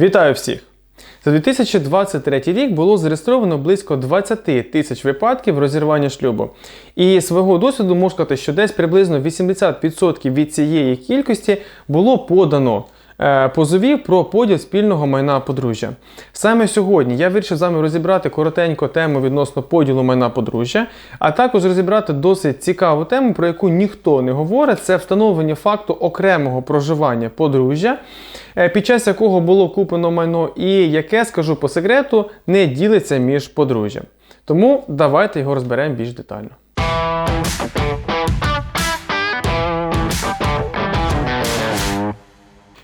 Вітаю всіх! За 2023 рік було зареєстровано близько 20 тисяч випадків розірвання шлюбу. І свого досвіду можу сказати, що десь приблизно 80% від цієї кількості було подано позовів про поділ спільного майна подружжя. Саме сьогодні я вирішив з вами розібрати коротенько тему відносно поділу майна подружжя, а також розібрати досить цікаву тему, про яку ніхто не говорить. Це встановлення факту окремого проживання подружжя, е, під час якого було куплено майно, і яке, скажу по секрету, не ділиться між подружжям. Тому давайте його розберемо більш детально.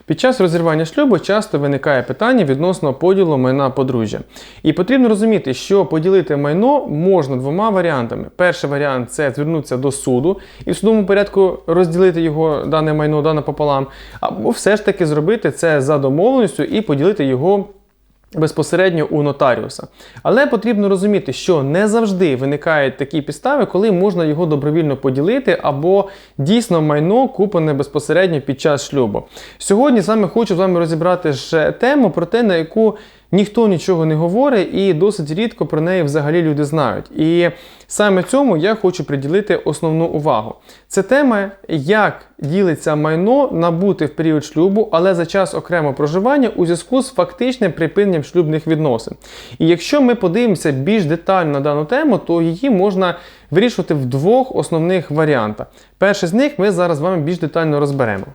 Під час розірвання шлюбу часто виникає питання відносно поділу майна подружжя. І потрібно розуміти, що поділити майно можна двома варіантами. Перший варіант це звернутися до суду і в судовому порядку розділити його дане майно дане пополам, або все ж таки зробити це за домовленістю і поділити його безпосередньо у нотаріуса. Але потрібно розуміти, що не завжди виникають такі підстави, коли можна його добровільно поділити, або дійсно майно куплене безпосередньо під час шлюбу. Сьогодні саме хочу з вами розібрати ще тему про те, на яку ніхто нічого не говорить, і досить рідко про неї взагалі люди знають. І саме цьому я хочу приділити основну увагу. Це тема, як ділиться майно набути в період шлюбу, але за час окремого проживання у зв'язку з фактичним припиненням шлюбних відносин. І якщо ми подивимося більш детально на дану тему, то її можна вирішувати в двох основних варіантах. Перший з них ми зараз з вами більш детально розберемо.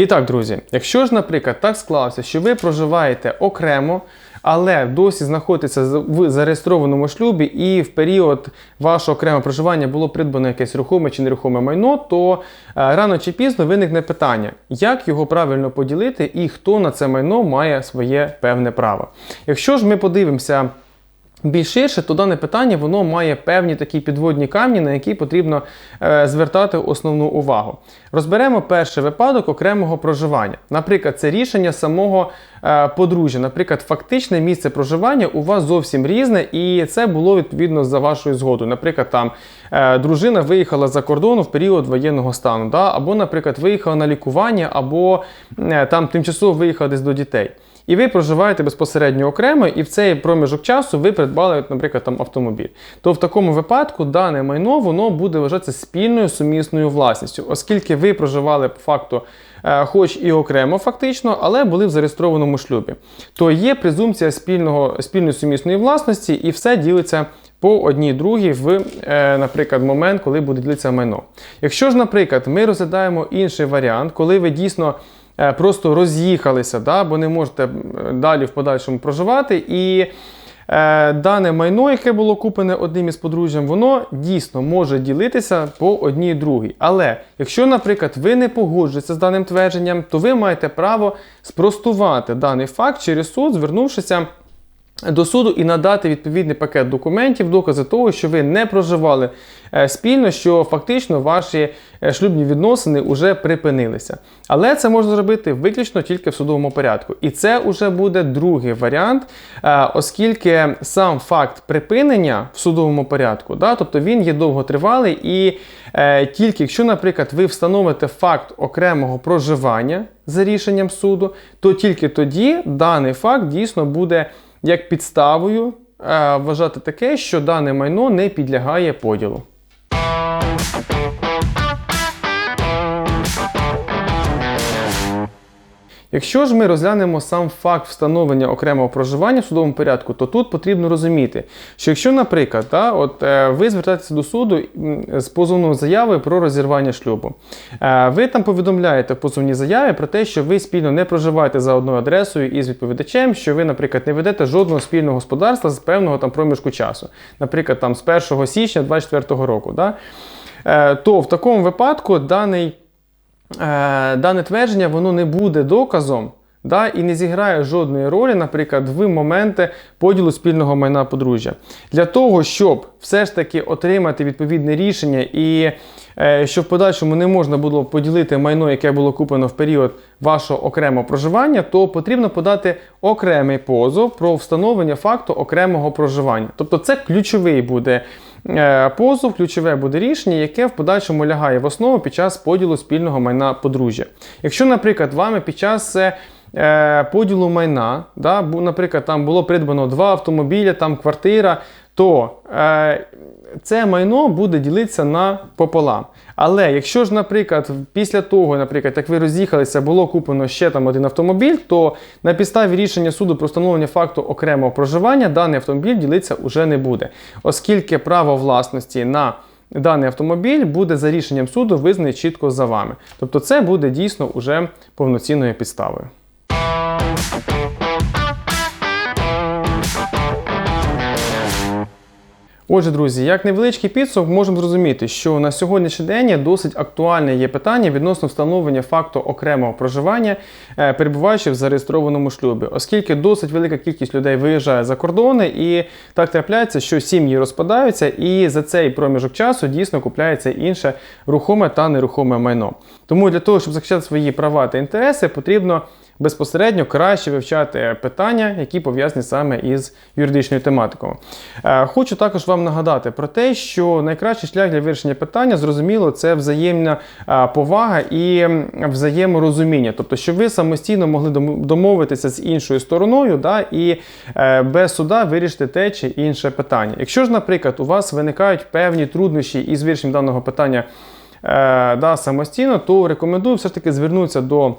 І так, друзі, якщо ж, наприклад, так склалося, що ви проживаєте окремо, але досі знаходитеся в зареєстрованому шлюбі, і в період вашого окремого проживання було придбано якесь рухоме чи нерухоме майно, то е, рано чи пізно виникне питання, як його правильно поділити і хто на це майно має своє певне право. Якщо ж ми подивимося. Більш ширше, то дане питання воно має певні такі підводні камні, на які потрібно е, звертати основну увагу. Розберемо перший випадок окремого проживання. Наприклад, це рішення самого е, подружжя. Наприклад, фактичне місце проживання у вас зовсім різне, і це було відповідно за вашою згодою. Наприклад, там е, дружина виїхала за кордону в період воєнного стану, да? або, наприклад, виїхала на лікування, або е, там тимчасово виїхала десь до дітей. І ви проживаєте безпосередньо окремо, і в цей проміжок часу ви придбали, наприклад, там автомобіль. То в такому випадку дане майно воно буде вважатися спільною сумісною власністю, оскільки ви проживали по факту, е, хоч і окремо, фактично, але були в зареєстрованому шлюбі. То є презумпція спільного, спільної сумісної власності, і все ділиться. По одній другій в, е, наприклад, момент, коли буде ділитися майно. Якщо ж, наприклад, ми розглядаємо інший варіант, коли ви дійсно просто роз'їхалися, да, бо не можете далі в подальшому проживати. І е, дане майно, яке було куплене одним із подружжям, воно дійсно може ділитися по одній другій. Але якщо, наприклад, ви не погоджуєтеся з даним твердженням, то ви маєте право спростувати даний факт через суд, звернувшися до суду і надати відповідний пакет документів, докази того, що ви не проживали е, спільно, що фактично ваші е, шлюбні відносини вже припинилися. Але це можна зробити виключно тільки в судовому порядку. І це вже буде другий варіант, е, оскільки сам факт припинення в судовому порядку, да, тобто він є довготривалий, і е, тільки якщо, наприклад, ви встановите факт окремого проживання за рішенням суду, то тільки тоді даний факт дійсно буде як підставою е, вважати таке, що дане майно не підлягає поділу. Якщо ж ми розглянемо сам факт встановлення окремого проживання в судовому порядку, то тут потрібно розуміти, що якщо, наприклад, да, от, е, ви звертаєтеся до суду з позовною заявою про розірвання шлюбу, е, ви там повідомляєте в позовній заяві про те, що ви спільно не проживаєте за одною адресою із відповідачем, що ви, наприклад, не ведете жодного спільного господарства з певного там проміжку часу, наприклад, там з 1 січня 2024 року. Да, е, то в такому випадку даний дане твердження воно не буде доказом да, і не зіграє жодної ролі, наприклад, в моменти поділу спільного майна подружжя. Для того, щоб все ж таки отримати відповідне рішення і е, щоб в подальшому не можна було поділити майно, яке було куплено в період вашого окремого проживання, то потрібно подати окремий позов про встановлення факту окремого проживання. Тобто це ключовий буде е, позов, ключове буде рішення, яке в подальшому лягає в основу під час поділу спільного майна подружжя. Якщо, наприклад, вами під час е, е, поділу майна, да, наприклад, там було придбано два автомобіля, там квартира, то е, це майно буде ділитися на пополам. Але якщо ж, наприклад, після того, наприклад, як ви роз'їхалися, було куплено ще там один автомобіль, то на підставі рішення суду про встановлення факту окремого проживання даний автомобіль ділитися уже не буде, оскільки право власності на даний автомобіль буде за рішенням суду визнаний чітко за вами. Тобто це буде дійсно уже повноцінною підставою. Отже, друзі, як невеличкий підсумок, можемо зрозуміти, що на сьогоднішній день досить актуальне є питання відносно встановлення факту окремого проживання, е, перебуваючи в зареєстрованому шлюбі, оскільки досить велика кількість людей виїжджає за кордони, і так трапляється, що сім'ї розпадаються, і за цей проміжок часу дійсно купляється інше рухоме та нерухоме майно. Тому для того, щоб захищати свої права та інтереси, потрібно безпосередньо краще вивчати питання, які пов'язані саме із юридичною тематикою. Е, Хочу також вам нагадати про те, що найкращий шлях для вирішення питання, зрозуміло, це взаємна е, повага і взаєморозуміння. Тобто, щоб ви самостійно могли домовитися з іншою стороною, да, і е, без суда вирішити те чи інше питання. Якщо ж, наприклад, у вас виникають певні труднощі із вирішенням даного питання да, самостійно, то рекомендую все ж таки звернутися до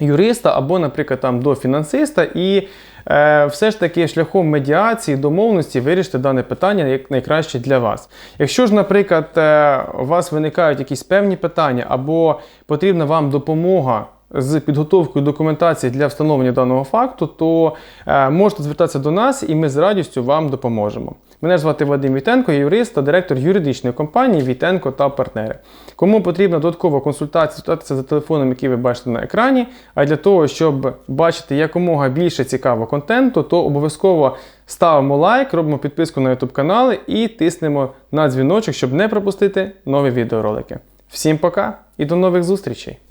юриста або, наприклад, там до фінансиста, і е, все ж таки шляхом медіації, домовленості вирішити дане питання як найкраще для вас. Якщо ж, наприклад, е, у вас виникають якісь певні питання, або потрібна вам допомога. З підготовкою документації для встановлення даного факту, то е, можете звертатися до нас, і ми з радістю вам допоможемо. Мене звати Вадим Вітенко, я юрист та директор юридичної компанії Вітенко та партнери. Кому потрібна додаткова консультація, звертатися за телефоном, який ви бачите на екрані. А для того, щоб бачити якомога більше цікавого контенту, то обов'язково ставимо лайк, робимо підписку на YouTube канали і тиснемо на дзвіночок, щоб не пропустити нові відеоролики. Всім пока і до нових зустрічей!